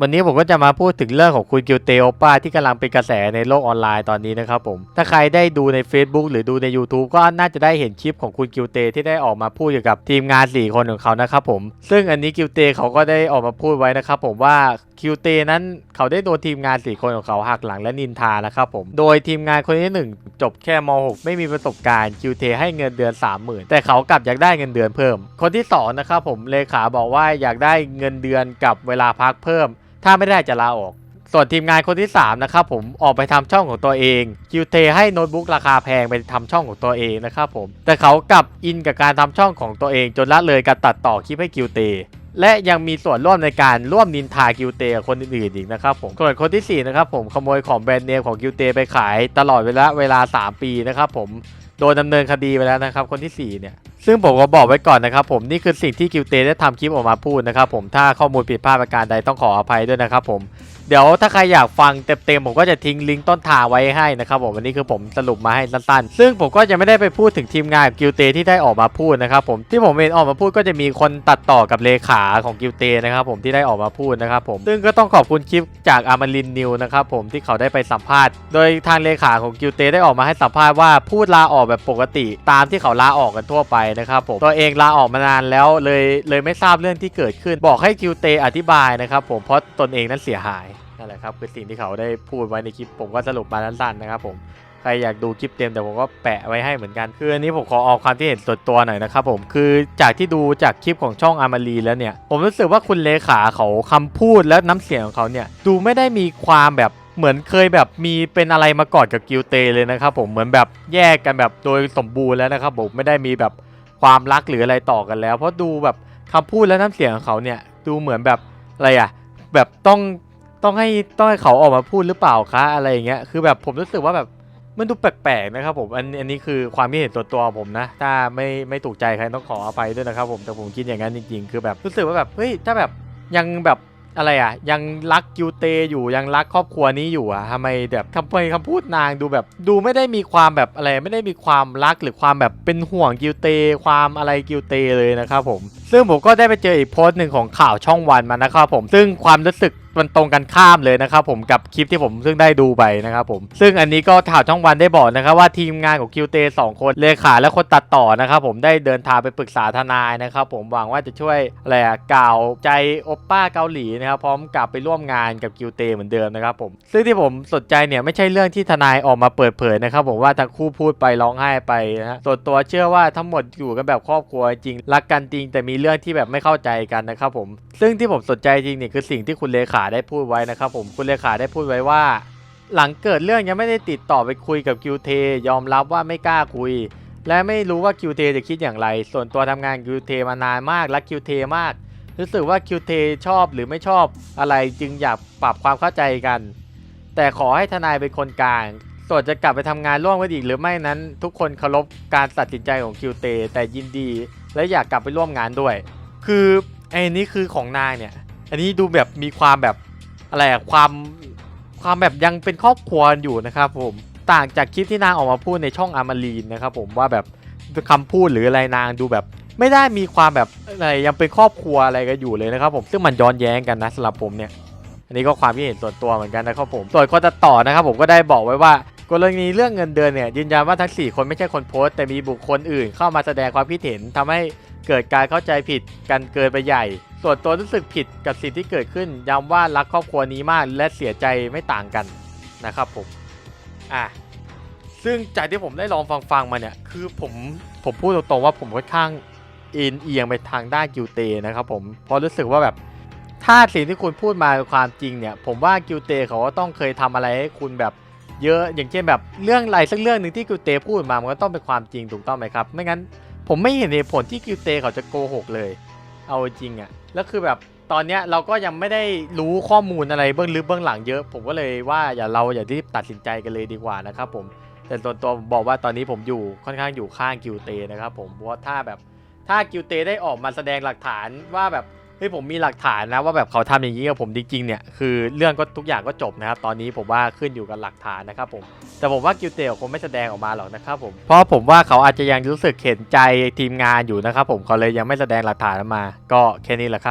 วันนี้ผมก็จะมาพูดถึงเรื่องของคุณกิวเตโอป้าที่กำลังเป็นกระแสในโลกออนไลน์ตอนนี้นะครับผม ถ้าใครได้ดูใน Facebook หรือดูใน YouTube ก็น่าจะได้เห็นคลิปของคุณกิวเตที่ได้ออกมาพูดเกี่ยวกับทีมงาน 4 คนของเขานะครับผม ซึ่งอันนี้กิวเตเขาก็ได้ออกมาพูดไว้นะครับผมว่าคิวเตนั้นเขาได้โดนทีมงาน 4 คนของเขาหักหลังและนินทานะครับผม โดยทีมงานคนที่หนึ่งจบแค่ม .6 ไม่มีประสบการณ์คิวเตให้เงินเดือน 30,000 แต่เขากลับอยากได้เงินเดือนเพิ่ม คนที่สองนะครับผมเลขาบอกว่าอยากได้เงินเดือนกับเวลาพักเพิ่ม ถ้าไม่ได้จะลาออก ส่วนทีมงานคนที่ 3 นะครับผมออกไปทำช่องของตัวเองคิวเทให้โน้ตบุ๊กราคาแพงไปทำช่องของตัวเองนะครับผมแต่เขากลับอินกับการทำช่องของตัวเอง จนละเลยการตัดต่อคลิปให้คิวเตและยังมีส่วนร่วมในการร่วมนินทากิวเตคนอื่นๆอีกนะครับผมส่วนคนทีสี่4นะครับผมขโมยของแบรนด์เนมของกิวเตไปขายตลอดเวลาเวลา 3 ปีนะครับผม โดนดำเนินคดีไปแล้วนะครับ คนทีสี่ 4 เนี่ย ซึ่งผมก็บอกไว้ก่อนนะครับผมนี่คือสิ่งที่กิวเตได้ทำคลิปออกมาพูดนะครับผมถ้าข้อมูลผิดพลาดประการใดต้องขออภัยด้วยนะครับผมเดี๋ยวถ้าใครอยากฟังเต็มๆผมก็จะทิ้งลิงก์ต้นทางไว้ให้นะครับผมวันนี้คือผมสรุปมาให้สั้นๆ ซึ่งผมก็จะไม่ได้ไปพูดถึงทีมงานกิวเตที่ได้ออกมาพูดนะครับผมที่ผมเองออกมาพูดก็จะมีคนตัดต่อกับเลขาของกิวเตนะครับผมที่ได้ออกมาพูดนะครับผมซึ่งก็ต้องขอบคุณคลิปจากอามารินนิวนะครับผมที่เขาได้ไปสัมภาษณ์ โดยทางเลขาของกิวเตได้ออกมาให้สัมภาษณ์ว่าพูดลาออกแบบปกติตามที่เขาลาออกกันทั่วไปนะครับผมตัวเองลาออกมานานแล้วเลยเลยไม่ทราบเรื่องที่เกิดขึ้น บอกให้กิวเตอธิบายนะครับผมเพราะตนเองนั้นเสียหาย นั่นแหละครับคือสิ่งที่เขาได้พูดไว้ในคลิปผมก็สรุปมาสั้นๆนะครับผมใครอยากดูคลิปเต็มแต่ผมก็แปะไว้ให้เหมือนกัน คืออันนี้ผมขอออกความที่เห็นส่วนตัวหน่อยนะครับผมคือจากที่ดูจากคลิปของช่องอามารีแล้วเนี่ย ผมรู้สึกว่าคุณเลขาเขาคำพูดและน้ำเสียงของเขาเนี่ยดูไม่ได้มีความแบบเหมือนเคยแบบมีเป็นอะไรมาก่อนกับกิวเตเลยนะครับผมเหมือนแบบแยกกันแบบโดยสมบูรณ์แล้วนะครับผมไม่ได้มีแบบความรักหรืออะไรต่อกันแล้ว เพราะดูแบบคำพูดและน้ำเสียงของเขาเนี่ยดูเหมือนแบบอะไรอะแบบต้อง ต้องให้ต้องให้เขาออกมาพูดหรือเปล่าคะอะไรอย่างเงี้ยคือแบบผมรู้สึกว่าแบบมันดูแปลกๆนะครับผมอันอันนี้คือความคิดเห็นตัวตัวผมนะ ถ้าไม่ไม่ถูกใจใครต้องขออภัยด้วยนะครับผมแต่ผมคิดอย่างนั้นจริง ๆ คือแบบรู้สึกว่าแบบเฮ้ยถ้าแบบยังแบบอะไรอะ ยังรักกิวเตอยู่ยังรักครอบครัวนี้อยู่อะทำไมแบบคำพูดคำพูดนางดูแบบ ดูไม่ได้มีความแบบอะไรไม่ได้มีความรักหรือความแบบเป็นห่วงกิวเต ความอะไรกิวเตเลยนะครับผม ซึ่งผมก็ได้ไปเจออีกโพสต์หนึ่งของข่าวช่องวันมานะครับผม ซึ่งความรู้สึก มันตรงกันข้ามเลยนะครับผมกับคลิปที่ผมซึ่งได้ดูไปนะครับผมซึ่งอันนี้ก็ข่าวช่องวันได้บอกนะครับว่าทีมงานของคิวเตสองคนเลขาและคนตัดต่อนะครับผมได้เดินทางไปปรึกษาทนายนะครับผมหวังว่าจะช่วยอะไรอะกล่าวใจโอปป้าเกาหลีนะครับพร้อมกลับไปร่วมงานกับคิวเตเหมือนเดิมนะครับผมซึ่งที่ผมสนใจเนี่ยไม่ใช่เรื่องที่ทนายออกมาเปิดเผยนะครับผมว่าทั้งคู่พูดไปร้องไห้ไปนะฮะส่วนตัวเชื่อว่าทั้งหมดอยู่กันแบบครอบครัวจริงรักกันจริง แต่มีเรื่องที่แบบไม่เข้าใจกันนะครับผมซึ่งที่ผมสนใจจริงเนี่ยคือสิ่งที่คุณเลขาได้พูดไว้นะครับผมคุณเลขาได้พูดไว้ว่า หลังเกิดเรื่องยังไม่ได้ติดต่อไปคุยกับคิวเทยอมรับว่าไม่กล้าคุย และไม่รู้ว่าคิวเทจะคิดอย่างไร ส่วนตัวทำงานคิวเทมานานมากรักคิวเทมาก รู้สึกว่าคิวเทชอบหรือไม่ชอบอะไรจึงอยากปรับความเข้าใจกัน แต่ขอให้ทนายเป็นคนกลางส่วนจะกลับไปทำงานร่วมกันอีกหรือไม่นั้น ทุกคนเคารพการตัดสินใจของคิวเตแต่ยินดี และอยากกลับไปร่วมงานด้วย คือ ไอ้นี่คือของนายเนี่ย อันนี้ดูแบบมีความแบบอะไรอะความความแบบยังเป็นครอบครัวอยู่นะครับผมต่างจากคลิปที่นางออกมาพูดในช่องอามารีนนะครับผมว่าแบบคำพูดหรืออะไรนางดูแบบ ไม่ได้มีความแบบอะไรยังเป็นครอบครัวอะไรกันอยู่เลยนะครับผมซึ่งมันย้อนแย้งกันนะสำหรับผมเนี่ยอันนี้ก็ความคิดเห็นส่วนตัวเหมือนกันนะครับผมส่วนคนตัดต่อนะครับผมก็ได้บอกไว้ว่า กรณีเรื่องเงินเดือนเนี่ยยืนยันว่าทั้ง 4 คนไม่ใช่คนโพสต์แต่มีบุคคลอื่นเข้ามาแสดงความคิดเห็นทำให้เกิดการเข้าใจผิดกันเกินไปใหญ่ ส่วนตัวรู้สึกผิดกับสิ่งที่เกิดขึ้นย้ำว่ารักครอบครัวนี้มากและเสียใจไม่ต่างกันนะครับผมอะซึ่งจากที่ผมได้ลองฟังฟังมาเนี่ยคือผมผมพูดตรงๆว่าผมค่อนข้างเอ็นเอียงไปทางด้านกิวเตนะครับผมเพราะรู้สึกว่าแบบถ้าสิ่งที่คุณพูดมาความจริงเนี่ย ผมว่ากิวเตเขาก็ต้องเคยทำอะไรให้คุณแบบ เยอะอย่างเช่นแบบเรื่องอะไรสักเรื่องหนึ่งที่กิวเตพูดมามันก็ต้องเป็นความจริงถูกต้องไหมครับ ไม่งั้นผมไม่เห็นเหตุผลที่กิวเตเขาจะโกหกเลย เอาจริงอะแล้วคือแบบตอนเนี้ยเราก็ยังไม่ได้รู้ข้อมูลอะไรเบื้องลึกเบื้องหลังเยอะ ผมก็เลยว่าอย่าเราอย่ารีบตัดสินใจกันเลยดีกว่านะครับผมแต่ส่วนตัวผมบอกว่าตอนนี้ผมอยู่ค่อนข้างอยู่ข้างกิวเตนะครับผมเพราะถ้าแบบถ้ากิวเตได้ออกมาแสดงหลักฐานว่าแบบ ฮ้ยผมมีหลักฐานนะว่าแบบเขาทำอย่างนี้กับผมจริงๆเนี่ยคือเรื่องก็ทุกอย่างก็จบนะครับตอนนี้ผมว่าขึ้นอยู่กับหลักฐานนะครับผมแต่ผมว่ากิวเตลคงไม่แสดงออกมาหรอกนะครับผมเพราะผมว่าเขาอาจจะยังรู้สึกเห็นใจทีมงานอยู่นะครับผมเขาเลยยังไม่แสดงหลักฐานออกมา ก็แค่นี้แหละครับ